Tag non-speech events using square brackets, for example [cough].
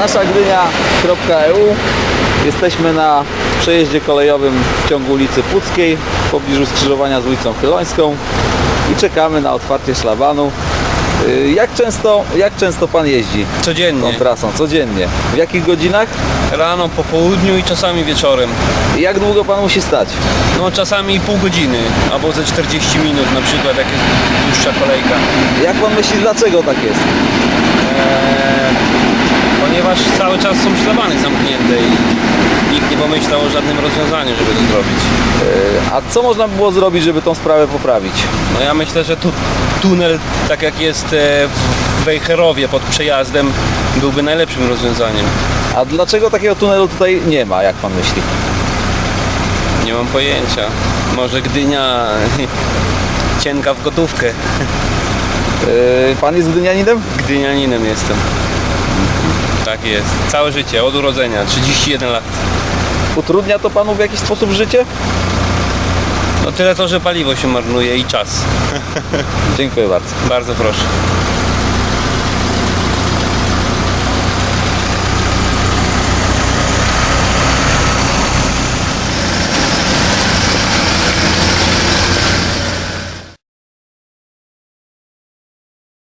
naszagdynia.eu Jesteśmy na przejeździe kolejowym w ciągu ulicy Puckiej w pobliżu skrzyżowania z ulicą Chylońską i czekamy na otwarcie szlabanu. Y, Jak często, jak często Pan jeździ tą Codziennie. trasą? Codziennie. W jakich godzinach? Rano, po południu i czasami wieczorem. I jak długo Pan musi stać? No czasami pół godziny, albo ze 40 minut na przykład, jak jest dłuższa kolejka. Jak Pan myśli, dlaczego tak jest? Eee, cały czas są szlabany zamknięte i nikt nie pomyślał o żadnym rozwiązaniu, żeby to zrobić. Y, A co można by było zrobić, żeby tą sprawę poprawić? No ja myślę, że tu tunel, tak jak jest e, w Wejherowie pod przejazdem, byłby najlepszym rozwiązaniem. A dlaczego takiego tunelu tutaj nie ma, jak Pan myśli? Nie mam pojęcia. Może Gdynia [laughs] cienka w gotówkę. Y, Pan jest gdynianinem? Gdynianinem jestem. Tak jest. Całe życie, od urodzenia, 31 lat. Utrudnia to Panu w jakiś sposób życie? No tyle to, że paliwo się marnuje i czas. [laughs] Dziękuję bardzo. Bardzo proszę.